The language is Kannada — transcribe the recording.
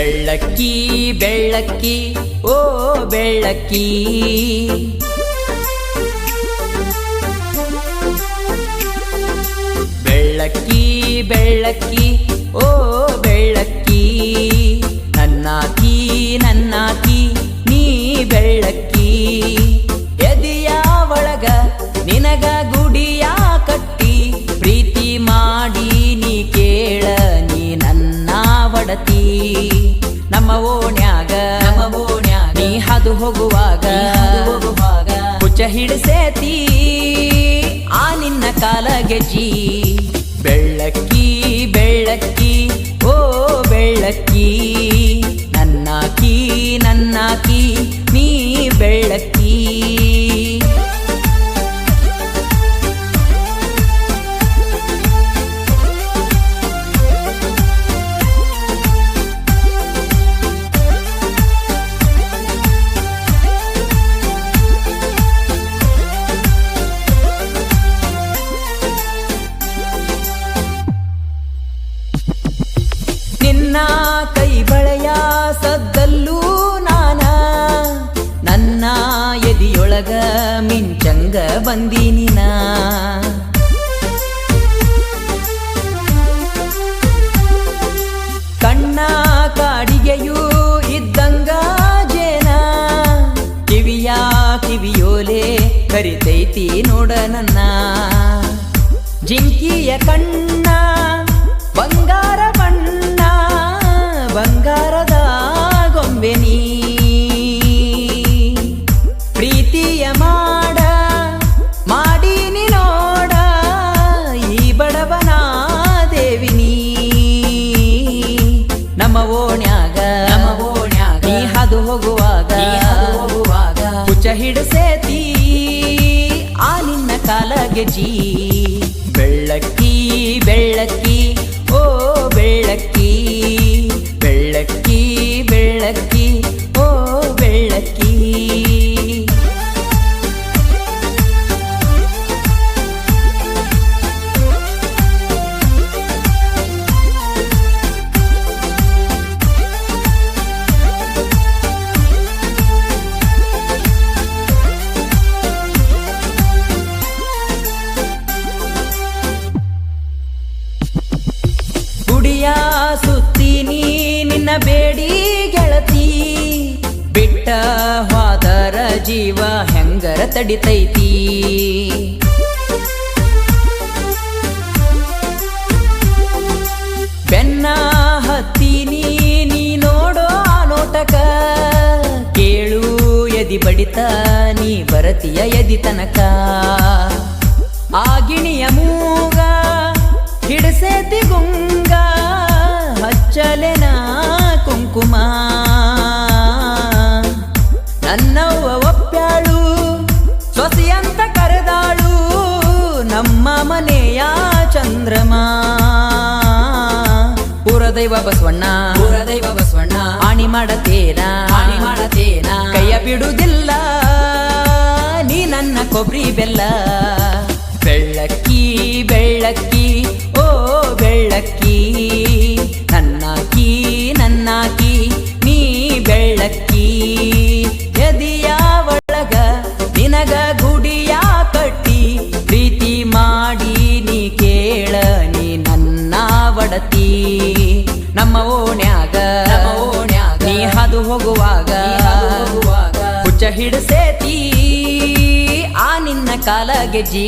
ಬೆಳ್ಳಕ್ಕಿ ಬೆಳ್ಳಕ್ಕಿ, ಓ ಬೆಳ್ಳಕ್ಕಿ. ಬೆಳ್ಳಕ್ಕಿ ಬೆಳ್ಳಕ್ಕಿ, ಓ ಬೆಳ್ಳಕ್ಕಿ. ನನ್ನಾಕಿ ನನ್ನಾಕಿ ನೀ ಬೆಳ್ಳಕ್ಕಿ. ಎದೆಯ ಒಳಗ ನಿನಗ ಗುಡಿಯ ಕಟ್ಟಿ, ಪ್ರೀತಿ ಮಾಡಿ ನೀ ಕೇಳ ನೀ ನನ್ನ ಒಡತಿ. ನಮ್ಮ ಓಣ್ಯಾಗ ನೀ ಹಾದು ಹೋಗುವಾಗ ಹೋಗುವಾಗ. ಹುಚ್ಚ ಹಿಡಿಸೇತಿ ಆ ನಿನ್ನ ಕಾಲ ಗೆಜ್ಜಿ ಬೆಳ್ಳಕ್ಕಿ ಬೆಳ್ಳಕ್ಕಿ ಓ ಬೆಳ್ಳಕ್ಕಿ ನನ್ನಾಕಿ ನನ್ನಾಕಿ ನೀ ಬೆಳ್ಳಕ್ಕಿ. ಎದಿಯೊಳಗ ಮಿಂಚಂಗ ಬಂದೀನಿನ ಕಣ್ಣ ಕಾಡಿಗೆಯೂ ಇದ್ದಂಗ ಜೇನ ಕಿವಿಯ ಕಿವಿಯೋಲೆ ಕರಿತೈತಿ ನೋಡ ನನ್ನ ಜಿಂಕಿಯ ಕಣ್ಣ ಬಂಗಾರ ಬಣ್ಣ ಬಂಗಾರದ ಗೊಂಬೆ ನೀ ಹೋಗುವಾಗ ಹೋಗುವಾಗ ಹುಚ್ಚ ಹಿಡಿಸೇತಿ ಆ ನಿನ್ನ ಕಾಲಗೆ ಜೀ. ಬೆಳ್ಳಕ್ಕಿ ಬೆಳ್ಳಕ್ಕಿ ಓ ಬೆಳ್ಳಕ್ಕಿ. ಬೆಳ್ಳಕ್ಕಿ ಬೆಳ್ಳಕ್ಕಿ ಓ ಬೆಳ್ಳಕ್ಕಿ. ಹೋದರ ಜೀವ ಹೆಂಗರ ತಡಿತೈತಿ? ಬೆನ್ನ ಹತ್ತೀನಿ ನೀ ನೋಡೋ ನೋಟಕ, ಕೇಳು ಎದಿ ಬಡಿತ, ನೀ ಬರತಿಯ ಎದಿ ತನಕ. ಆಗಿಣಿಯ ಗಿಣಿಯ ಮೂಗ, ಹಿಡಸೇತಿ ಗುಂಗ, ಹಚ್ಚಲೆನ ಕುಂಕುಮ. ಪುರದೈವ ಬಸವಣ್ಣ. ಪುರದೈವ ಬಸವಣ್ಣ. ಆಣಿ ಮಾಡತೇನ? ಆಣಿ ಮಾಡತೇನ? ಕೈಯ ಬಿಡುವುದಿಲ್ಲ. ನೀ ನನ್ನ ಕೊಬ್ಬರಿ ಬೆಲ್ಲ. ಬೆಳ್ಳಕ್ಕಿ ಬೆಳ್ಳಕ್ಕಿ ಓ ಬೆಳ್ಳಕ್ಕಿ. ನನ್ನಾಕಿ ನನ್ನಾಕಿ ನೀ ಬೆಳ್ಳಕ್ಕಿ. ಎದಿಯ ಒಳಗ ನಿನಗ ಗುಡಿಯ ಕಟ್ಟಿ ಪ್ರೀತಿ ಮಾಡಿ ನೀ ಕೇಳ ನೀ ನನ್ನ ಒಡತಿ ನಮ್ಮ ಓಣ್ಯಾಗ ನೀ ಹಾದು ಹೋಗುವಾಗ ಹೋಗುವಾಗ. ಹುಚ್ಚ ಹಿಡಿಸೇತಿ. ಆ ನಿನ್ನ ಕಾಲ ಗೆಜ್ಜಿ